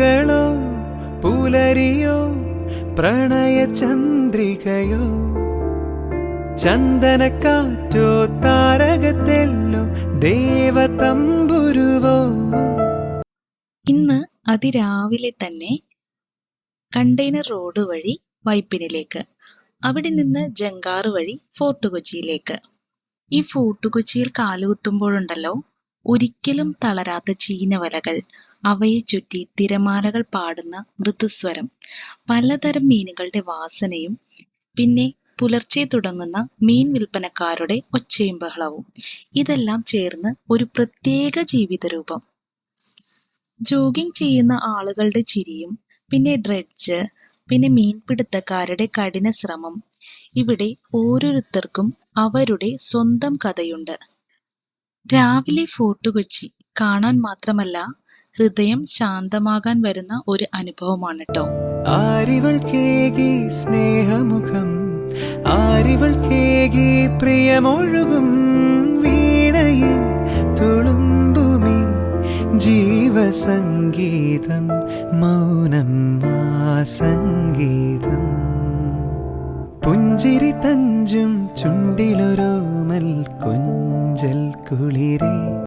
പൂക്കളോ പുലരിയോ പ്രണയ ചന്ദ്രികയോ ചന്ദനക്കാറ്റോ താരകത്തെല്ലോ ദേവതമ്പുരുവോ. ഇന്ന് അതിരാവിലെ തന്നെ കണ്ടെയ്നർ റോഡ് വഴി വൈപ്പിനിലേക്ക് അവിടെ നിന്ന് ജങ്കാറ് വഴി ഫോർട്ട് കൊച്ചിയിലേക്ക് ഈ ഫോർട്ട് കൊച്ചിയിൽ കാലുകുത്തുമ്പോഴുണ്ടല്ലോ ഒരിക്കലും തളരാത്ത ചീനവലകൾ അവയെ ചുറ്റി തിരമാലകൾ പാടുന്ന മൃദുസ്വരം പലതരം മീനുകളുടെ വാസനയും പിന്നെ പുലർച്ചെ തുടങ്ങുന്ന മീൻ വിൽപ്പനക്കാരുടെ ഒച്ചയും ബഹളവും. ഇതെല്ലാം ചേർന്ന് ഒരു പ്രത്യേക ജീവിതരൂപം. ജോഗിംഗ് ചെയ്യുന്ന ആളുകളുടെ ചിരിയും പിന്നെ ഡ്രഡ്ജ് പിന്നെ മീൻപിടുത്തക്കാരുടെ കഠിന ശ്രമം. ഇവിടെ ഓരോരുത്തർക്കും അവരുടെ സ്വന്തം കഥയുണ്ട്. രാവിലെ ഫോർട്ട് കൊച്ചി കാണാൻ മാത്രമല്ല ഹൃദയം ശാന്തമാകാൻ വരുന്ന ഒരു അനുഭവമാണ് കേട്ടോ ആരിവൾ സ്നേഹമുഖം ആരിവൾ കേകി പ്രിയമൊഴുകും വീണയിൽ തുളുമ്പുമി ജീവസംഗീതം മൗനം സംഗീതം പുഞ്ചിരി തഞ്ചും ചുണ്ടിലൊരോമൽ കൊഞ്ചൽ കുളിരേ